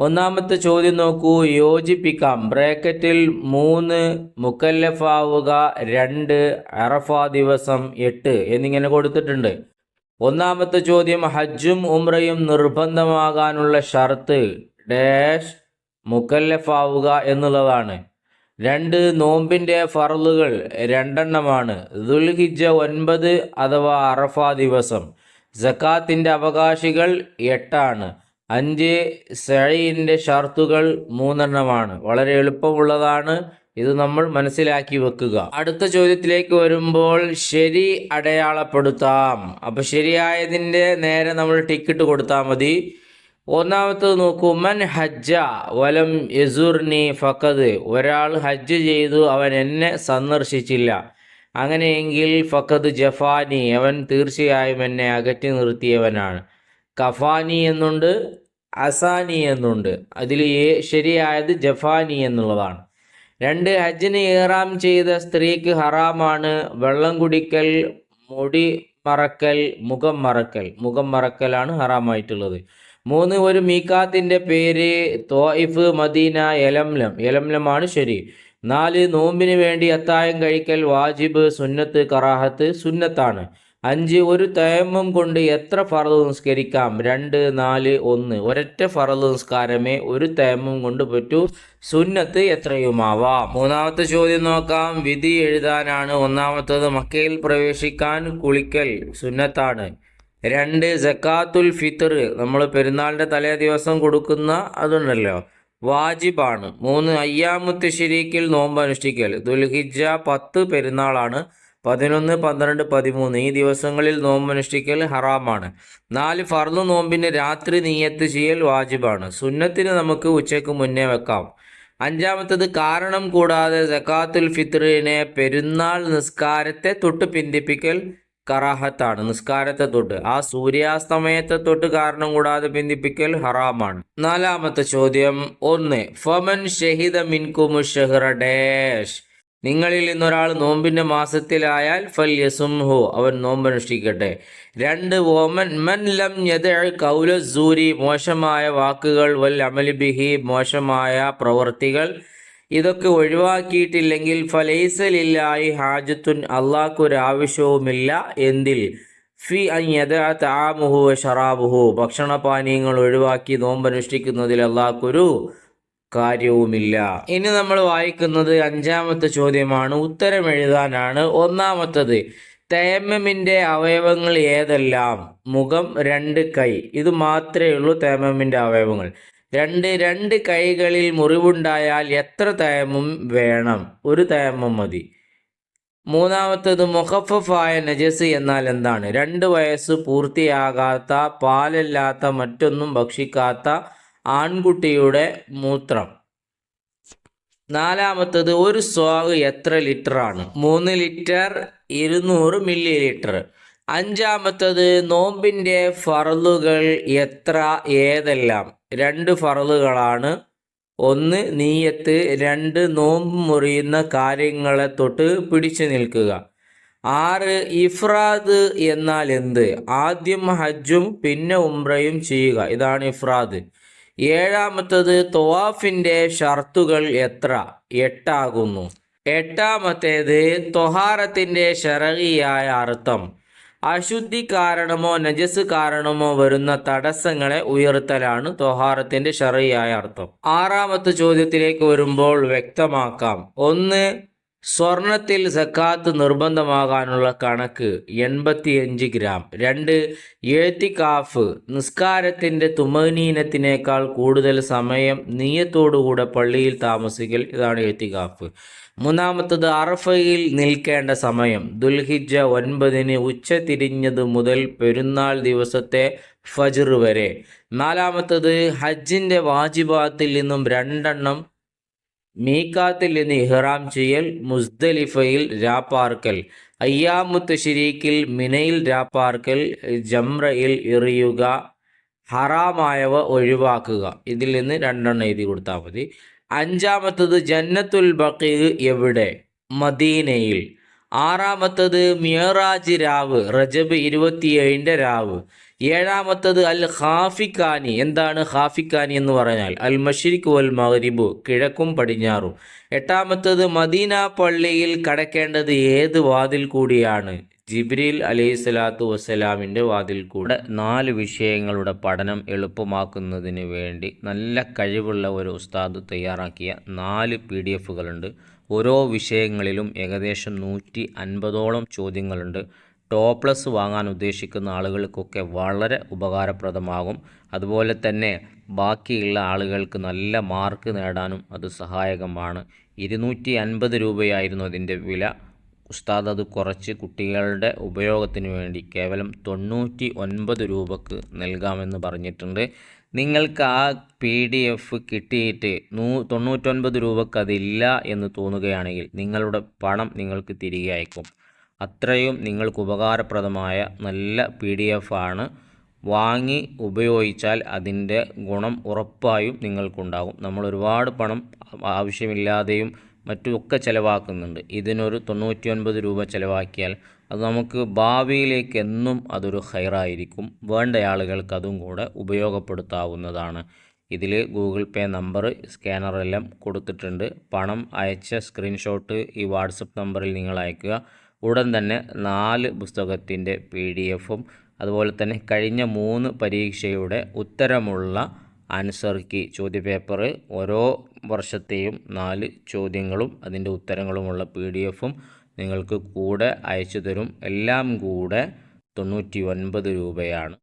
ഒന്നാമത്തെ ചോദ്യം നോക്കൂ. യോജിപ്പിക്കാം. ബ്രാക്കറ്റിൽ മൂന്ന് മുക്കല്ലഫാവുക രണ്ട് അറഫ ദിവസം എട്ട് എന്നിങ്ങനെ കൊടുത്തിട്ടുണ്ട്. ഒന്നാമത്തെ ചോദ്യം ഹജ്ജും ഉംറയും നിർബന്ധമാകാനുള്ള ഷർത്ത് ഡാഷ് മുക്കല്ലഫാവുക എന്നുള്ളതാണ്. രണ്ട് നോമ്പിന്റെ ഫറലുകൾ രണ്ടെണ്ണമാണ്. ദുൽഹിജ ഒൻപത് അഥവാ അറഫ ദിവസം. ജക്കാത്തിന്റെ അവകാശികൾ എട്ടാണ്. അഞ്ച് സഴയിന്റെ ഷർത്തുകൾ മൂന്നെണ്ണമാണ്. വളരെ എളുപ്പമുള്ളതാണ്. ഇത് നമ്മൾ മനസ്സിലാക്കി വെക്കുക. അടുത്ത ചോദ്യത്തിലേക്ക് വരുമ്പോൾ ശരി അടയാളപ്പെടുത്താം. അപ്പോൾ ശരിയായതിന്റെ നേരെ നമ്മൾ ടിക്കറ്റ് കൊടുത്താൽ മതി. ഒന്നാമത്തത് നോക്കൂ. മൻ ഹജ്ജ വലം യസുർനി ഫക്കത് ഒരാൾ ഹജ്ജ് ചെയ്തു അവൻ എന്നെ സന്ദർശിച്ചില്ല. അങ്ങനെയെങ്കിൽ ഫക്കത് ജഫാനി അവൻ തീർച്ചയായും എന്നെ അകറ്റി നിർത്തിയവനാണ്. കഫാനി എന്നുണ്ട് അസാനി എന്നുണ്ട്. അതിൽ ശരിയായത് ജഫാനി എന്നുള്ളതാണ്. രണ്ട് ഹജ്ജിന് ഏറാം ചെയ്ത സ്ത്രീക്ക് ഹറാമാണ്. വെള്ളം കുടിക്കൽ മുടി മറക്കൽ മുഖം മറക്കൽ. മുഖം മറക്കലാണ് ഹറാമായിട്ടുള്ളത്. മൂന്ന് ഒരു മീക്കാത്തിന്റെ പേര് തോയിഫ് മദീന എലംലം എലംലമാണ് ശരി. നാല് നോമ്പിന് വേണ്ടി അത്തായം കഴിക്കൽ വാജിബ് സുന്നത്ത് കറാഹത്ത് സുന്നത്താണ്. അഞ്ച് ഒരു തയമ്മം കൊണ്ട് എത്ര ഫറദ് നിസ്കരിക്കാം? രണ്ട് നാല് ഒന്ന്. ഒരൊറ്റ ഫറദ് നിസ്കാരമേ ഒരു തയമ്മം കൊണ്ട് പറ്റൂ. സുന്നത്ത് എത്രയുമാവാം? മൂന്നാമത്തെ ചോദ്യം നോക്കാം. വിധി എഴുതാനാണ്. ഒന്നാമത്തത് മക്കയിൽ പ്രവേശിക്കാൻ കുളിക്കൽ സുന്നത്താണ്. രണ്ട് ജക്കാത്തുൽ ഫിത്തർ നമ്മൾ പെരുന്നാളിന്റെ തലേ ദിവസം കൊടുക്കുന്ന അതുണ്ടല്ലോ. വാജിബാണ്. മൂന്ന് അയ്യാമുത്ത് ശരീക്കിൽ നോമ്പ് അനുഷ്ഠിക്കൽ ദുൽഹിജ പത്ത് പെരുന്നാളാണ്. പതിനൊന്ന് പന്ത്രണ്ട് പതിമൂന്ന്. ഈ ദിവസങ്ങളിൽ നോമ്പ് അനുഷ്ഠിക്കൽ ഹറാമാണ്. നാല് ഫർദ് നോമ്പിന് രാത്രി നീയത്ത് ചെയ്യൽ വാജിബാണ്. സുന്നത്തിന് നമുക്ക് ഉച്ചയ്ക്ക് മുന്നേ വെക്കാം. അഞ്ചാമത്തത് കാരണം കൂടാതെ സക്കാത്തുൽ ഫിത്രിനെ പെരുന്നാൾ നിസ്കാരത്തെ തൊട്ട് പിന്തിപ്പിക്കൽ കറാഹത്താണ്. നിസ്കാരത്തെ തൊട്ട്. ആ സൂര്യാസ്തമയത്തെ തൊട്ട് കാരണം കൂടാതെ പിന്തിപ്പിക്കൽ ഹറാമാണ്. നാലാമത്തെ ചോദ്യം ഒന്ന്. ഫമൻ ഷഹിദ മിൻകുമു ഷഹ്റ നിങ്ങളിൽ നിന്നൊരാൾ നോമ്പിന്റെ മാസത്തിലായാൽ ഫൽ യസുംഹു അവൻ നോമ്പനുഷ്ഠിക്കട്ടെ രണ്ട് ഓമൻ മൻ ലം യദ കൗലസൂരി മോശമായ വാക്കുകൾ വൽ അമലിബിഹി മോശമായ പ്രവൃത്തികൾ. ഇതൊക്കെ ഒഴിവാക്കിയിട്ടില്ലെങ്കിൽ ഫലൈസലില്ലായി ഹാജത്തുൻ അള്ളാഹ്ക്കൊരാവശ്യവുമില്ല എന്തിൽ? ഫി അയ്യത താമുഹു ഷറാബുഹു ഭക്ഷണപാനീയങ്ങൾ ഒഴിവാക്കി നോമ്പനുഷ്ഠിക്കുന്നതിൽ അള്ളാഹ്ക്കൊരു കാര്യവുമില്ല. ഇനി നമ്മൾ വായിക്കുന്നത് അഞ്ചാമത്തെ ചോദ്യമാണ്. ഉത്തരം എഴുതാനാണ് ഒന്നാമത്തത്. തേമമിന്റെ അവയവങ്ങൾ ഏതെല്ലാം? മുഖം രണ്ട് കൈ. ഇത് മാത്രമേ ഉള്ളൂ തേമമിന്റെ അവയവങ്ങൾ. രണ്ട് രണ്ട് കൈകളിൽ മുറിവുണ്ടായാൽ എത്ര തേമം വേണം? ഒരു തേമം മതി. മൂന്നാമത്തത് മുഹഫഫായ നജസ് എന്നാൽ എന്താണ്? രണ്ട് വയസ്സ് പൂർത്തിയാകാത്ത പാലല്ലാത്ത മറ്റൊന്നും ഭക്ഷിക്കാത്ത ആൺകുട്ടിയുടെ മൂത്രം. നാലാമത്തത് ഒരു സ്വാഗ് എത്ര ലിറ്റർ ആണ് മൂന്ന് ലിറ്റർ ഇരുന്നൂറ് മില്ലി ലിറ്റർ അഞ്ചാമത്തത് നോമ്പിന്റെ ഫറലുകൾ എത്ര ഏതെല്ലാം? രണ്ട് ഫറലുകളാണ്. ഒന്ന് നീയത്ത്. രണ്ട് നോമ്പ് മുറിയുന്ന കാര്യങ്ങളെ തൊട്ട് പിടിച്ചു നിൽക്കുക. ആറ് ഇഫ്രാദ് എന്നാൽ എന്ത്? ആദ്യം ഹജ്ജും പിന്നെ ഉംറയും ചെയ്യുക. ഇതാണ് ഇഫ്രാദ്. ഏഴാമത്തത് തൊവാഫിന്റെ ഷർത്തുകൾ എത്ര? എട്ടാകുന്നു. എട്ടാമത്തേത് തൊഹാറത്തിന്റെ ഷറകിയായ അർത്ഥം. അശുദ്ധി കാരണമോ നജസ് കാരണമോ വരുന്ന തടസ്സങ്ങളെ ഉയർത്തലാണ് തൊഹാറത്തിന്റെ ഷറിയായ അർത്ഥം. ആറാമത്തെ ചോദ്യത്തിലേക്ക് വരുമ്പോൾ വ്യക്തമാക്കാം. ഒന്ന് സ്വർണത്തിൽ സക്കാത്ത് നിർബന്ധമാകാനുള്ള കണക്ക് എൺപത്തിയഞ്ച് ഗ്രാം. രണ്ട് എഴുത്തിക്കാഫ് നിസ്കാരത്തിന്റെ തുമനീനത്തിനേക്കാൾ കൂടുതൽ സമയം നീയത്തോടുകൂടെ പള്ളിയിൽ താമസിക്കൽ ഇതാണ് എഴുത്തിക്കാഫ്. മൂന്നാമത്തത് അറഫയിൽ നിൽക്കേണ്ട സമയം. ദുൽഹിജ ഒൻപതിന് ഉച്ച തിരിഞ്ഞത് മുതൽ പെരുന്നാൾ ദിവസത്തെ ഫജ്ർ വരെ. നാലാമത്തത് ഹജ്ജിന്റെ വാജിബാത്തിൽ നിന്നും രണ്ടെണ്ണം മീക്കാത്തിൽ നിന്ന് ഇഹ്റാം ചെയ്യൽ മുസ്ദലിഫയിൽ രാപ്പാർക്കൽ. അയ്യാമുത്ത് ഷരീക്കിൽ മിനയിൽ രാപ്പാർക്കൽ ജംറയിൽ എറിയുക ഹറാമായവ ഒഴിവാക്കുക. ഇതിൽ നിന്ന് രണ്ടെണ്ണം എഴുതി കൊടുത്താൽ മതി. അഞ്ചാമത്തത് ജന്നത്തുൽ ബക്കി എവിടെ? മദീനയിൽ. ആറാമത്തത് മിയറാജ് രാവ് റജബ് ഇരുപത്തിയേഴിന്റെ രാവ്. ഏഴാമത്തത് അൽ ഹാഫിഖാനി എന്താണ് ഹാഫിഖാനി എന്ന് പറഞ്ഞാൽ? അൽ മഷിരിഖ് വൽ മഹരിബു കിഴക്കും പടിഞ്ഞാറും. എട്ടാമത്തത് മദീന പള്ളിയിൽ കടക്കേണ്ടത് ഏത് വാതിൽ കൂടിയാണ്? ജിബ്രീൽ അലൈഹി സ്വലാത്തു വസ്സലാമിന്റെ വാതിൽ കൂടെ. നാല് വിഷയങ്ങളുടെ പഠനം എളുപ്പമാക്കുന്നതിന് വേണ്ടി നല്ല കഴിവുള്ള ഒരു ഉസ്താദ് തയ്യാറാക്കിയ നാല് പി ഡി എഫുകളുണ്ട്. ഓരോ വിഷയങ്ങളിലും ഏകദേശം നൂറ്റി അൻപതോളം ചോദ്യങ്ങളുണ്ട്. ടോപ്പ് പ്ലസ് വാങ്ങാൻ ഉദ്ദേശിക്കുന്ന ആളുകൾക്കൊക്കെ വളരെ ഉപകാരപ്രദമാകും. അതുപോലെ തന്നെ ബാക്കിയുള്ള ആളുകൾക്ക് നല്ല മാർക്ക് നേടാനും അത് സഹായകമാണ്. ഇരുന്നൂറ്റി അൻപത് രൂപയായിരുന്നു അതിന്റെ വില. ഉസ്താദ് അത് കുറച്ച് കുട്ടികളുടെ ഉപയോഗത്തിന് വേണ്ടി കേവലം തൊണ്ണൂറ്റി ഒൻപത് രൂപക്ക് നൽകാമെന്ന് പറഞ്ഞിട്ടുണ്ട്. നിങ്ങൾക്ക് ആ പി ഡി എഫ് കിട്ടിയിട്ട് നൂ തൊണ്ണൂറ്റൊൻപത് രൂപക്ക് അതില്ല എന്ന് തോന്നുകയാണെങ്കിൽ നിങ്ങളുടെ പണം നിങ്ങൾക്ക് തിരികെ അയക്കും. അത്രയും നിങ്ങൾക്ക് ഉപകാരപ്രദമായ നല്ല പി ഡി എഫ് ആണ്. വാങ്ങി ഉപയോഗിച്ചാൽ അതിന്റെ ഗുണം ഉറപ്പായും നിങ്ങൾക്കുണ്ടാകും. നമ്മൾ ഒരുപാട് പണം ആവശ്യമില്ലാതെയും മറ്റുമൊക്കെ ചിലവാക്കുന്നുണ്ട്. ഇതിനൊരു തൊണ്ണൂറ്റി ഒൻപത് രൂപ ചിലവാക്കിയാൽ അത് നമുക്ക് ഭാവിയിലേക്ക് എന്നും അതൊരു ഹൈറായിരിക്കും. വേണ്ട ആളുകൾക്ക് അതും കൂടെ ഉപയോഗപ്പെടുത്താവുന്നതാണ്. ഇതിൽ ഗൂഗിൾ പേ നമ്പർ സ്കാനറെല്ലാം കൊടുത്തിട്ടുണ്ട്. പണം അയച്ച സ്ക്രീൻഷോട്ട് ഈ വാട്സപ്പ് നമ്പറിൽ നിങ്ങൾ അയക്കുക. ഉടൻ തന്നെ നാല് പുസ്തകത്തിന്റെ പി ഡി എഫും അതുപോലെ തന്നെ കഴിഞ്ഞ മൂന്ന് പരീക്ഷയുടെ ഉത്തരമുള്ള ആൻസർ കീ ചോദ്യപേപ്പർ ഓരോ വർഷത്തെയും നാല് ചോദ്യങ്ങളും അതിന്റെ ഉത്തരങ്ങളുമുള്ള പി ഡി എഫും നിങ്ങൾക്ക് കൂടെ അയച്ചു തരും എല്ലാം കൂടെ തൊണ്ണൂറ്റി ഒൻപത് രൂപയാണ്.